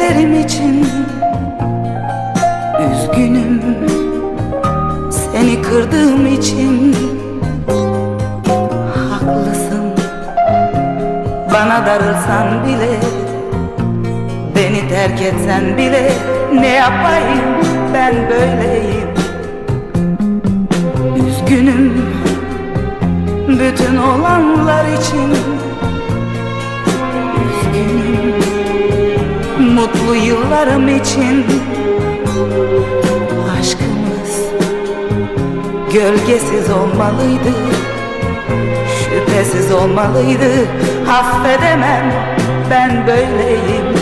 Sevdiklerim için Üzgünüm. Seni kırdığım için Haklısın. Bana darılsan bile Beni terk etsen bile Ne yapayım ben böyleyim? Üzgünüm Bütün olanlar için Mutlu yıllarım için. Aşkımız Gölgesiz olmalıydı Şüphesiz olmalıydı. Affedemem ben böyleyim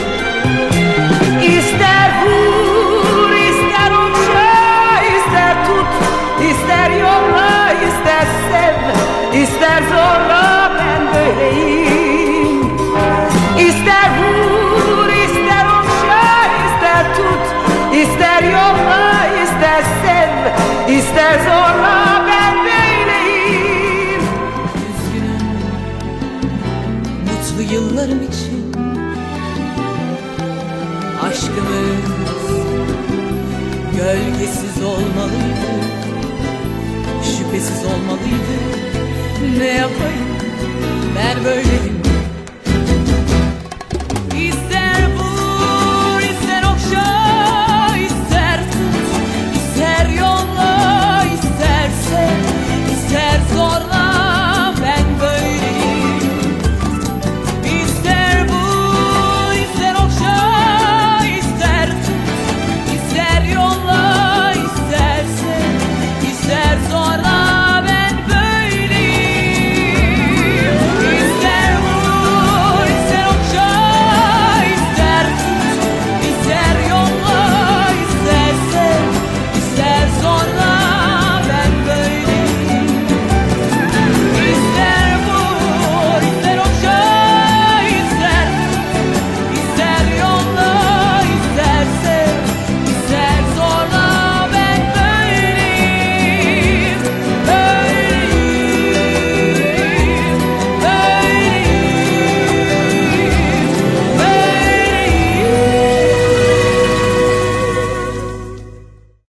ister zorla ben böyleyim. Mutlu yıllarım için Aşkımız Gölgesiz olmalıydı. Şüphesiz olmalıydı. Ne yapayım